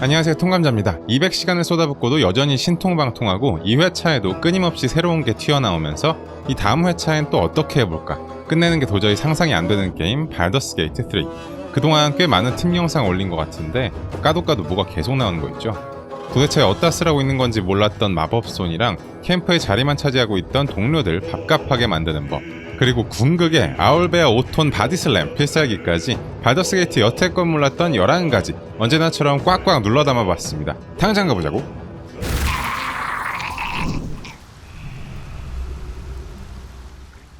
안녕하세요 통감자입니다. 200시간을 쏟아붓고도 여전히 신통방통하고 2회차에도 끊임없이 새로운 게 튀어나오면서 이 다음 회차엔 또 어떻게 해볼까? 끝내는 게 도저히 상상이 안 되는 게임 발더스 게이트 3 그동안 꽤 많은 팀 영상 올린 것 같은데 까도 까도 뭐가 계속 나오는 거 있죠? 도대체 어디다 쓰라고 있는 건지 몰랐던 마법손이랑 캠프의 자리만 차지하고 있던 동료들 밥값하게 만드는 법 그리고 궁극의 아울베어 5톤 바디슬램 필살기까지 발더스 게이트 여태껏 몰랐던 11가지 언제나처럼 꽉꽉 눌러 담아봤습니다. 당장 가보자고.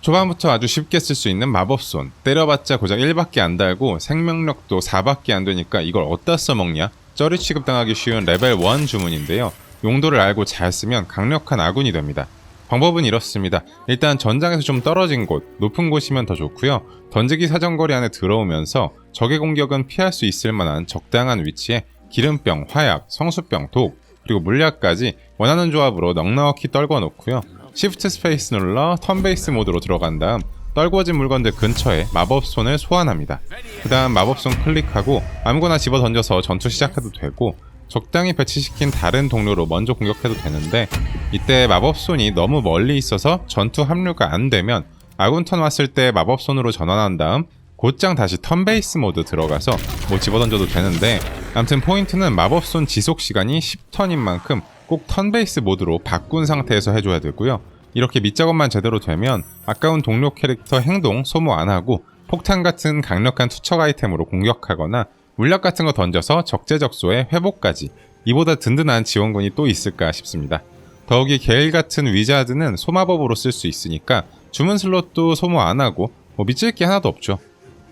초반부터 아주 쉽게 쓸 수 있는 마법손 때려봤자 고작 1밖에 안 달고 생명력도 4밖에 안 되니까 이걸 어디다 써먹냐 쩌리 취급당하기 쉬운 레벨 1 주문인데요 용도를 알고 잘 쓰면 강력한 아군이 됩니다 방법은 이렇습니다. 일단 전장에서 좀 떨어진 곳, 높은 곳이면 더 좋고요. 던지기 사정거리 안에 들어오면서 적의 공격은 피할 수 있을 만한 적당한 위치에 기름병, 화약, 성수병, 독, 그리고 물약까지 원하는 조합으로 넉넉히 떨궈 놓고요. 시프트 스페이스 눌러 턴 베이스 모드로 들어간 다음 떨궈진 물건들 근처에 마법손을 소환합니다. 그 다음 마법손 클릭하고 아무거나 집어 던져서 전투 시작해도 되고 적당히 배치시킨 다른 동료로 먼저 공격해도 되는데 이때 마법손이 너무 멀리 있어서 전투 합류가 안 되면 아군 턴 왔을 때 마법손으로 전환한 다음 곧장 다시 턴 베이스 모드 들어가서 뭐 집어던져도 되는데 암튼 포인트는 마법손 지속 시간이 10턴인 만큼 꼭 턴 베이스 모드로 바꾼 상태에서 해줘야 되고요. 이렇게 밑작업만 제대로 되면 아까운 동료 캐릭터 행동 소모 안 하고 폭탄 같은 강력한 투척 아이템으로 공격하거나 물약 같은 거 던져서 적재적소에 회복까지 이보다 든든한 지원군이 또 있을까 싶습니다. 더욱이 게일 같은 위자드는 소마법으로 쓸 수 있으니까 주문 슬롯도 소모 안 하고 뭐 밑질 게 하나도 없죠.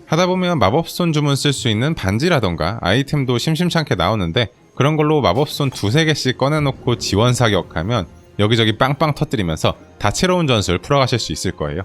하다 보면 마법손 주문 쓸 수 있는 반지라던가 아이템도 심심찮게 나오는데 그런 걸로 마법손 두세 개씩 꺼내놓고 지원 사격하면 여기저기 빵빵 터뜨리면서 다채로운 전술 풀어가실 수 있을 거예요.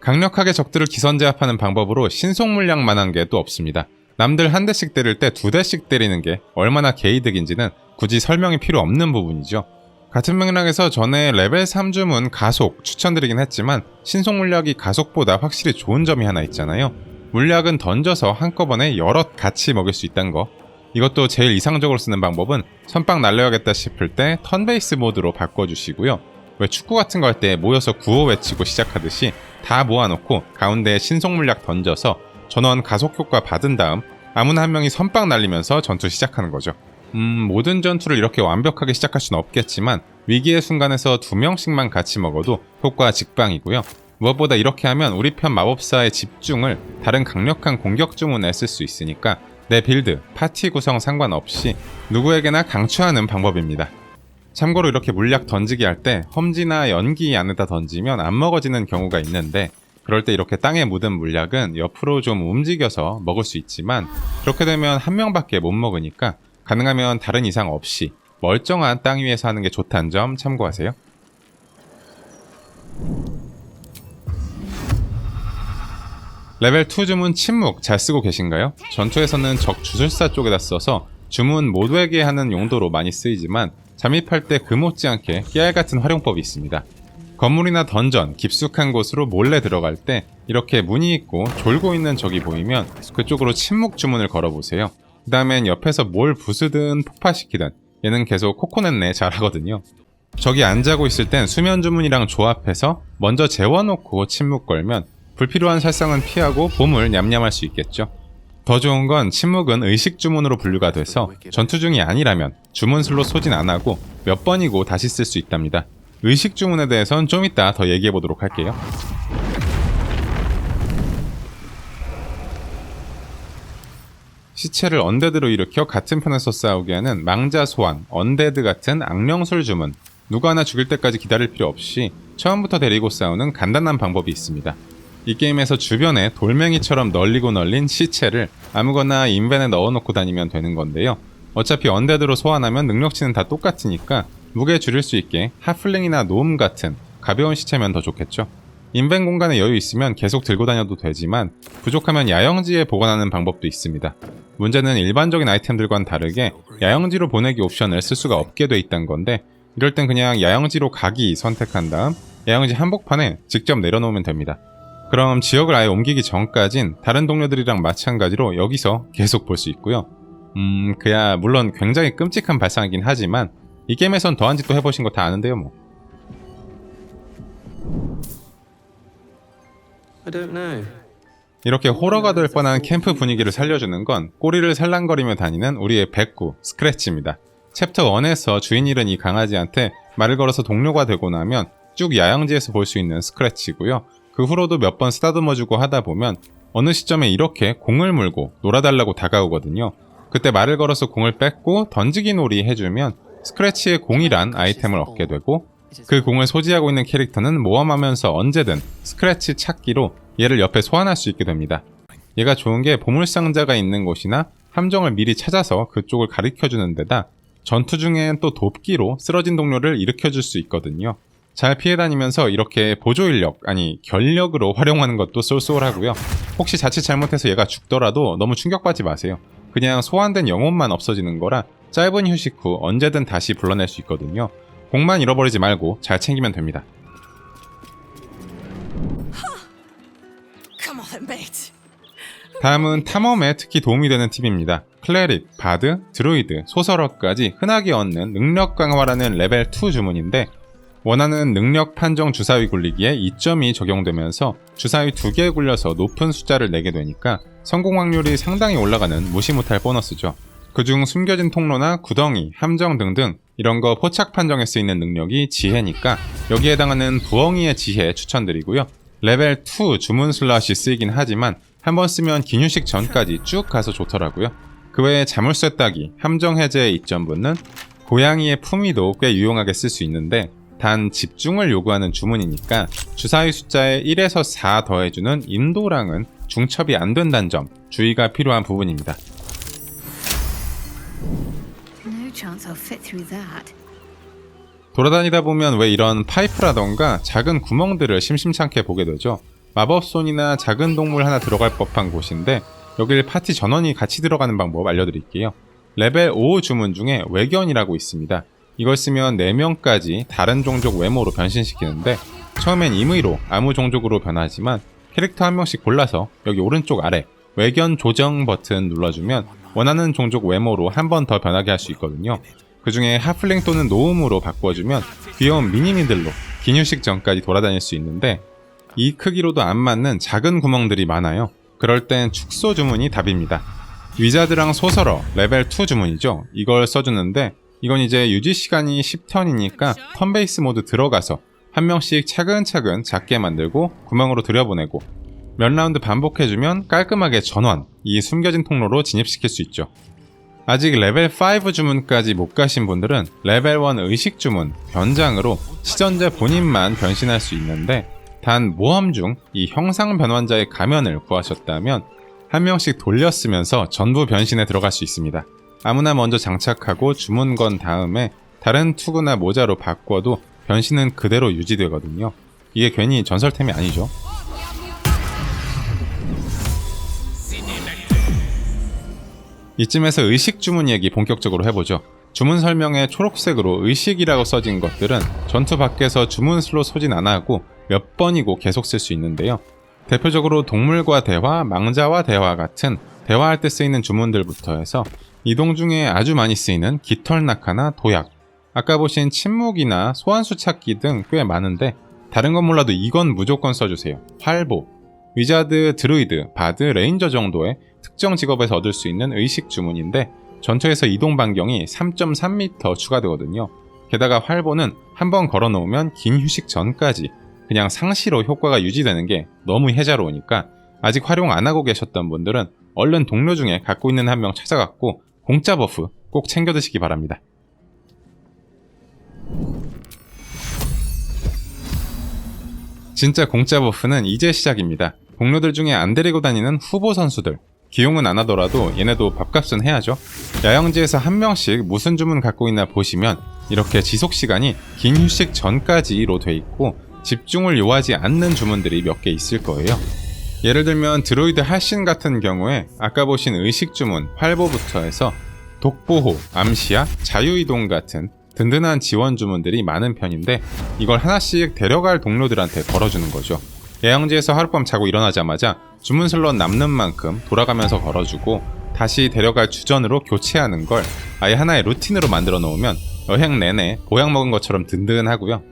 강력하게 적들을 기선제압하는 방법으로 신속 물량만한 게 또 없습니다. 남들 한 대씩 때릴 때 두 대씩 때리는 게 얼마나 개이득인지는 굳이 설명이 필요 없는 부분이죠. 같은 맥락에서 전에 레벨 3주문 가속 추천드리긴 했지만 신속 물약이 가속보다 확실히 좋은 점이 하나 있잖아요. 물약은 던져서 한꺼번에 여럿 같이 먹일 수 있다는 거. 이것도 제일 이상적으로 쓰는 방법은 선빵 날려야겠다 싶을 때 턴베이스 모드로 바꿔주시고요. 왜 축구 같은 거 할 때 모여서 구호 외치고 시작하듯이 다 모아놓고 가운데에 신속 물약 던져서 전원 가속 효과 받은 다음 아무나 한 명이 선빵 날리면서 전투 시작하는 거죠. 음, 모든 전투를 이렇게 완벽하게 시작할 수는 없겠지만 위기의 순간에서 두 명씩만 같이 먹어도 효과 직방이고요. 무엇보다 이렇게 하면 우리 편 마법사의 집중을 다른 강력한 공격 주문에 쓸 수 있으니까 내 빌드, 파티 구성 상관없이 누구에게나 강추하는 방법입니다. 참고로 이렇게 물약 던지기 할 때 험지나 연기 안에다 던지면 안 먹어지는 경우가 있는데 그럴 때 이렇게 땅에 묻은 물약은 옆으로 좀 움직여서 먹을 수 있지만 그렇게 되면 한 명밖에 못 먹으니까 가능하면 다른 이상 없이 멀쩡한 땅 위에서 하는 게 좋다는 점 참고하세요. 레벨 2 주문 침묵 잘 쓰고 계신가요? 전투에서는 적 주술사 쪽에다 써서 주문 모두에게 하는 용도로 많이 쓰이지만 잠입할 때 그 못지않게 깨알 같은 활용법이 있습니다. 건물이나 던전, 깊숙한 곳으로 몰래 들어갈 때 이렇게 문이 있고 졸고 있는 적이 보이면 그쪽으로 침묵 주문을 걸어보세요. 그 다음엔 옆에서 뭘 부수든 폭파시키든 얘는 계속 코코넷네 잘하거든요. 적이 안 자고 있을 땐 수면 주문이랑 조합해서 먼저 재워놓고 침묵 걸면 불필요한 살상은 피하고 보물 냠냠할 수 있겠죠. 더 좋은 건 침묵은 의식 주문으로 분류가 돼서 전투 중이 아니라면 주문 슬롯 소진 안 하고 몇 번이고 다시 쓸 수 있답니다. 의식 주문에 대해선 좀 이따 더 얘기해 보도록 할게요. 시체를 언데드로 일으켜 같은 편에서 싸우게 하는 망자 소환, 언데드 같은 악령술 주문. 누가 하나 죽일 때까지 기다릴 필요 없이 처음부터 데리고 싸우는 간단한 방법이 있습니다. 이 게임에서 주변에 돌멩이처럼 널리고 널린 시체를 아무거나 인벤에 넣어놓고 다니면 되는 건데요. 어차피 언데드로 소환하면 능력치는 다 똑같으니까 무게 줄일 수 있게 하플링이나 놈 같은 가벼운 시체면 더 좋겠죠. 인벤 공간에 여유 있으면 계속 들고 다녀도 되지만 부족하면 야영지에 보관하는 방법도 있습니다. 문제는 일반적인 아이템들과는 다르게 야영지로 보내기 옵션을 쓸 수가 없게 돼 있다는 건데 이럴 땐 그냥 야영지로 가기 선택한 다음 야영지 한복판에 직접 내려놓으면 됩니다. 그럼 지역을 아예 옮기기 전까진 다른 동료들이랑 마찬가지로 여기서 계속 볼 수 있고요. 음, 그야 물론 굉장히 끔찍한 발상이긴 하지만 이 게임에선 더한 짓도 해보신 거 다 아는데요 뭐. I don't know. 이렇게 호러가 될 뻔한 캠프 분위기를 살려주는 건 꼬리를 살랑거리며 다니는 우리의 백구 스크래치입니다. 챕터 1에서 주인 잃은 이 강아지한테 말을 걸어서 동료가 되고 나면 쭉 야영지에서 볼 수 있는 스크래치고요. 그 후로도 몇 번 쓰다듬어주고 하다 보면 어느 시점에 이렇게 공을 물고 놀아달라고 다가오거든요. 그때 말을 걸어서 공을 뺏고 던지기 놀이 해주면 스크래치의 공이란 아이템을 얻게 되고 그 공을 소지하고 있는 캐릭터는 모험하면서 언제든 스크래치 찾기로 얘를 옆에 소환할 수 있게 됩니다. 얘가 좋은 게 보물상자가 있는 곳이나 함정을 미리 찾아서 그쪽을 가리켜주는 데다 전투 중엔 또 돕기로 쓰러진 동료를 일으켜줄 수 있거든요. 잘 피해 다니면서 이렇게 보조 인력, 아니 결력으로 활용하는 것도 쏠쏠하고요. 혹시 자칫 잘못해서 얘가 죽더라도 너무 충격받지 마세요. 그냥 소환된 영혼만 없어지는 거라 짧은 휴식 후 언제든 다시 불러낼 수 있거든요. 공만 잃어버리지 말고 잘 챙기면 됩니다. 다음은 탐험에 특히 도움이 되는 팁입니다. 클레릭, 바드, 드루이드, 소설어까지 흔하게 얻는 능력 강화라는 레벨 2 주문인데 원하는 능력 판정 주사위 굴리기에 2점이 적용되면서 주사위 2개 굴려서 높은 숫자를 내게 되니까 성공 확률이 상당히 올라가는 무시 못할 보너스죠. 그중 숨겨진 통로나 구덩이, 함정 등등 이런 거 포착 판정에 쓰이는 능력이 지혜니까 여기에 해당하는 부엉이의 지혜 추천드리고요. 레벨 2 주문 슬롯이 쓰이긴 하지만 한번 쓰면 긴 휴식 전까지 쭉 가서 좋더라고요. 그 외에 자물쇠 따기, 함정 해제에 이점 붙는 고양이의 품위도 꽤 유용하게 쓸 수 있는데 단 집중을 요구하는 주문이니까 주사위 숫자에 1에서 4 더해주는 인도랑은 중첩이 안 된다는 점 주의가 필요한 부분입니다. 돌아다니다 보면 왜 이런 파이프라던가 작은 구멍들을 심심찮게 보게 되죠. 마법손이나 작은 동물 하나 들어갈 법한 곳인데 여길 파티 전원이 같이 들어가는 방법 알려드릴게요. 레벨 5 주문 중에 외견이라고 있습니다. 이걸 쓰면 4명까지 다른 종족 외모로 변신시키는데 처음엔 임의로 아무 종족으로 변하지만 캐릭터 한 명씩 골라서 여기 오른쪽 아래 외견 조정 버튼 눌러주면 원하는 종족 외모로 한 번 더 변하게 할 수 있거든요. 그 중에 하플링 또는 노음으로 바꿔주면 귀여운 미니미들로 긴 휴식 전까지 돌아다닐 수 있는데 이 크기로도 안 맞는 작은 구멍들이 많아요. 그럴 땐 축소 주문이 답입니다. 위자드랑 소설어 레벨 2 주문이죠. 이걸 써주는데 이건 이제 유지 시간이 10턴이니까 턴 베이스 모드 들어가서 한 명씩 차근차근 작게 만들고 구멍으로 들여보내고 몇 라운드 반복해주면 깔끔하게 전원, 이 숨겨진 통로로 진입시킬 수 있죠. 아직 레벨 5 주문까지 못 가신 분들은 레벨 1 의식 주문, 변장으로 시전자 본인만 변신할 수 있는데 단 모험 중 이 형상 변환자의 가면을 구하셨다면 한 명씩 돌렸으면서 전부 변신에 들어갈 수 있습니다. 아무나 먼저 장착하고 주문 건 다음에 다른 투구나 모자로 바꿔도 변신은 그대로 유지되거든요. 이게 괜히 전설템이 아니죠. 이쯤에서 의식 주문 얘기 본격적으로 해보죠. 주문 설명에 초록색으로 의식이라고 써진 것들은 전투 밖에서 주문 슬롯 소진 안 하고 몇 번이고 계속 쓸 수 있는데요. 대표적으로 동물과 대화, 망자와 대화 같은 대화할 때 쓰이는 주문들부터 해서 이동 중에 아주 많이 쓰이는 깃털 낙하나 도약, 아까 보신 침묵이나 소환수 찾기 등 꽤 많은데 다른 건 몰라도 이건 무조건 써주세요. 활보, 위자드, 드루이드, 바드, 레인저 정도의 특정 직업에서 얻을 수 있는 의식 주문인데 전투에서 이동 반경이 3.3m 추가되거든요. 게다가 활보는 한번 걸어놓으면 긴 휴식 전까지 그냥 상시로 효과가 유지되는 게 너무 혜자로우니까 아직 활용 안 하고 계셨던 분들은 얼른 동료 중에 갖고 있는 한 명 찾아갖고 공짜 버프 꼭 챙겨 드시기 바랍니다. 진짜 공짜 버프는 이제 시작입니다. 동료들 중에 안 데리고 다니는 후보 선수들. 기용은 안 하더라도 얘네도 밥값은 해야죠. 야영지에서 한 명씩 무슨 주문 갖고 있나 보시면 이렇게 지속 시간이 긴 휴식 전까지로 돼 있고 집중을 요하지 않는 주문들이 몇 개 있을 거예요. 예를 들면 드로이드 할신 같은 경우에 아까 보신 의식 주문, 활보부터 해서 독보호, 암시야, 자유이동 같은 든든한 지원 주문들이 많은 편인데 이걸 하나씩 데려갈 동료들한테 걸어주는 거죠. 야영지에서 하룻밤 자고 일어나자마자 주문 슬롯 남는 만큼 돌아가면서 걸어주고 다시 데려갈 주전으로 교체하는 걸 아예 하나의 루틴으로 만들어 놓으면 여행 내내 보약 먹은 것처럼 든든하고요.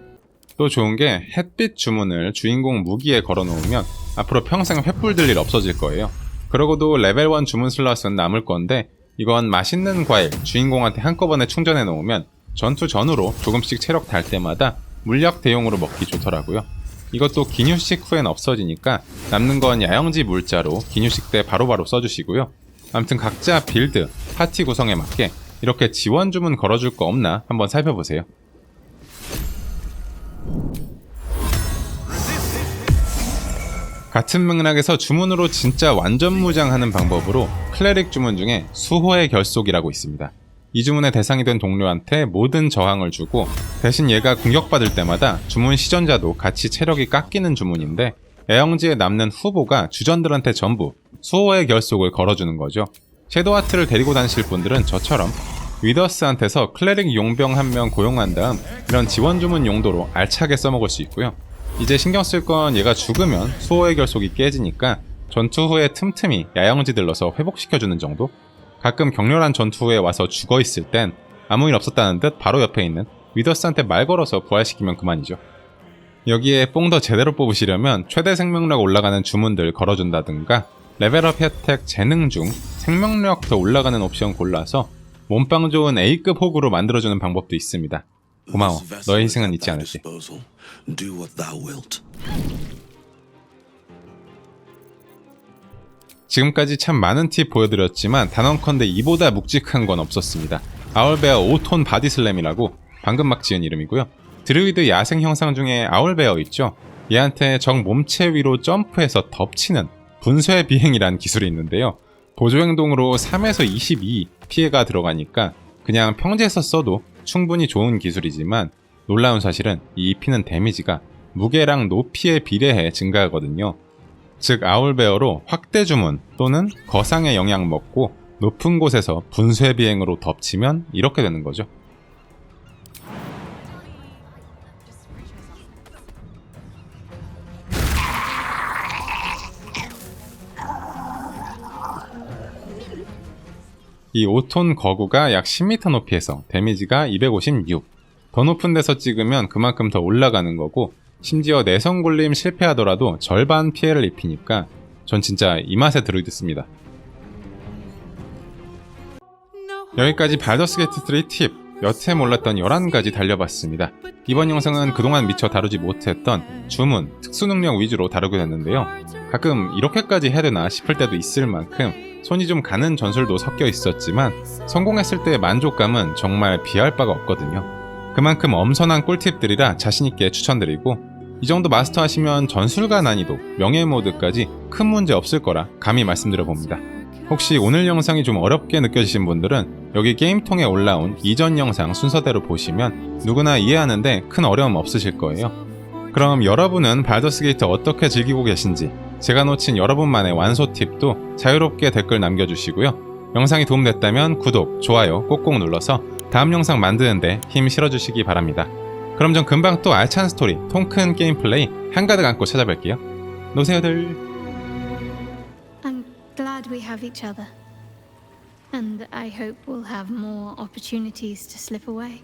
또 좋은 게 햇빛 주문을 주인공 무기에 걸어 놓으면 앞으로 평생 횃불 들일 없어질 거예요. 그러고도 레벨 1 주문 슬롯은 남을 건데 이건 맛있는 과일 주인공한테 한꺼번에 충전해 놓으면 전투 전후로 조금씩 체력 달 때마다 물약 대용으로 먹기 좋더라고요. 이것도 기뉴식 후엔 없어지니까 남는 건 야영지 물자로 기뉴식 때 바로바로 써주시고요. 아무튼 각자 빌드, 파티 구성에 맞게 이렇게 지원 주문 걸어줄 거 없나 한번 살펴보세요. 같은 맥락에서 주문으로 진짜 완전 무장하는 방법으로 클레릭 주문 중에 수호의 결속이라고 있습니다. 이 주문의 대상이 된 동료한테 모든 저항을 주고 대신 얘가 공격받을 때마다 주문 시전자도 같이 체력이 깎이는 주문인데 애영지에 남는 후보가 주전들한테 전부 수호의 결속을 걸어주는 거죠. 섀도하트를 데리고 다니실 분들은 저처럼 위더스한테서 클레릭 용병 한 명 고용한 다음 이런 지원 주문 용도로 알차게 써먹을 수 있고요. 이제 신경 쓸 건 얘가 죽으면 수호의 결속이 깨지니까 전투 후에 틈틈이 야영지 들러서 회복시켜주는 정도? 가끔 격렬한 전투 후에 와서 죽어 있을 땐 아무 일 없었다는 듯 바로 옆에 있는 위더스한테 말 걸어서 부활시키면 그만이죠. 여기에 뽕 더 제대로 뽑으시려면 최대 생명력 올라가는 주문들 걸어준다든가 레벨업 혜택 재능 중 생명력 더 올라가는 옵션 골라서 몸빵 좋은 A급 호구로 만들어주는 방법도 있습니다. 고마워. 너의 희생은 잊지 않을게. 지금까지 참 많은 팁 보여드렸지만 단언컨대 이보다 묵직한 건 없었습니다. 아울베어 5톤 바디슬램이라고 방금 막 지은 이름이고요. 드루이드 야생 형상 중에 아울베어 있죠? 얘한테 적 몸체 위로 점프해서 덮치는 분쇄 비행이란 기술이 있는데요. 보조 행동으로 3에서 22 피해가 들어가니까 그냥 평지에서 써도 충분히 좋은 기술이지만 놀라운 사실은 이 입히는 데미지가 무게랑 높이에 비례해 증가하거든요. 즉 아울베어로 확대 주문 또는 거상의 영향 먹고 높은 곳에서 분쇄 비행으로 덮치면 이렇게 되는 거죠. 이 5톤 거구가 약 10m 높이에서 데미지가 256. 더 높은 데서 찍으면 그만큼 더 올라가는 거고 심지어 내성 굴림 실패하더라도 절반 피해를 입히니까 전 진짜 이 맛에 들어있습니다. 여기까지 발더스 게이트 3 팁, 여태 몰랐던 11가지 달려봤습니다. 이번 영상은 그동안 미처 다루지 못했던 주문, 특수능력 위주로 다루게 됐는데요. 가끔 이렇게까지 해야 되나 싶을 때도 있을 만큼 손이 좀 가는 전술도 섞여 있었지만 성공했을 때의 만족감은 정말 비할 바가 없거든요. 그만큼 엄선한 꿀팁들이라 자신있게 추천드리고 이 정도 마스터하시면 전술가 난이도, 명예 모드까지 큰 문제 없을 거라 감히 말씀드려 봅니다. 혹시 오늘 영상이 좀 어렵게 느껴지신 분들은 여기 게임통에 올라온 이전 영상 순서대로 보시면 누구나 이해하는데 큰 어려움 없으실 거예요. 그럼 여러분은 발더스 게이트 어떻게 즐기고 계신지 제가 놓친 여러분만의 완소 팁도 자유롭게 댓글 남겨주시고요. 영상이 도움됐다면 구독, 좋아요 꼭꼭 눌러서 다음 영상 만드는데 힘 실어주시기 바랍니다. 그럼 전 금방 또 알찬 스토리, 통큰 게임 플레이 한가득 안고 찾아뵐게요. 노세요들. I'm glad we have each other. And I hope we'll have more opportunities to slip away.